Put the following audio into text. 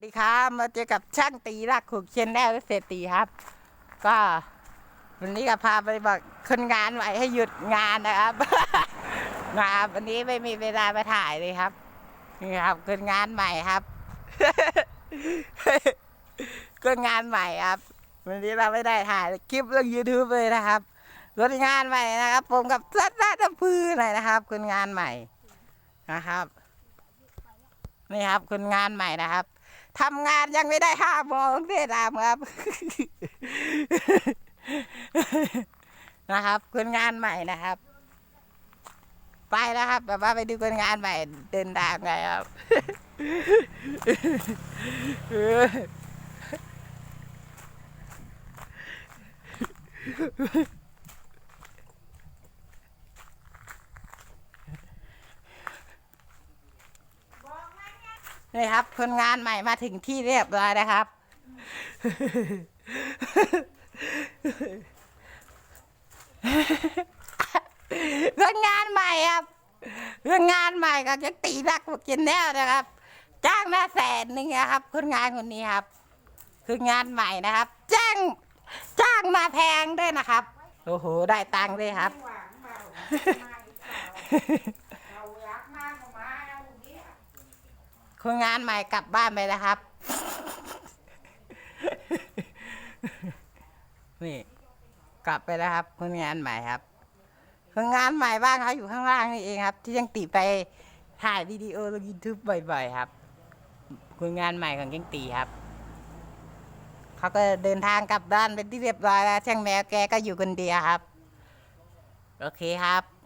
สวัสดีครับมาเจอกับช่างตีรักขุกเชียนแนลเศรษฐีครับ ก็วันนี้ก็พาไปบอกคนงานใหม่ให้หยุดงานนะครับงานวันนี้ไม่มีเวลาไปถ่ายเลยครับนี่ครับคนงานใหม่ครับคนงานใหม่ครับ วันนี้เราไม่ได้ถ่ายคลิปเรื่อง YouTube เลยนะครับคนงานใหม่นะครับ ผมกับสัตว์นาตพือหน่อยนะครับคนงานใหม่นะครับนี่ครับคนงานใหม่นะครับ ทำงานยังไม่ได้ห้าโมงเสียดามครับ นะครับคนงานใหม่นะครับ ไปแล้วครับแบบว่าไปดูคนงานใหม่ เดินทางไงครับ นี่ครับคนงานใหม่มาถึงที่เรียบร้อยนะครับคนงานใหม่ครับคนงานใหม่ก็จะตีรักพวกกินแน่นะครับ จ้างมาแสนหนึงนะครับคนงานคนนี้ครับ คืองานใหม่นะครับ จ้างจ้างมาแพงด้วยนะครับ โอ้โห ได้ตังค์ด้วยครับ คนงานใหม่กลับบ้านไปแล้วครับ นี่ กลับไปแล้วครับคนงานใหม่ครับคนงานใหม่บ้านเขาอยู่ข้างล่างนี่เองครับ ที่ยังตีไปถ่ายวิดีโอลงยูทูบบ่อย ๆ ครับคนงานใหม่ของยังตีครับเขาก็เดินทางกลับบ้านเป็นที่เรียบร้อยแล้วช่างแมวแกก็อยู่คนเดียวครับ โอเคครับ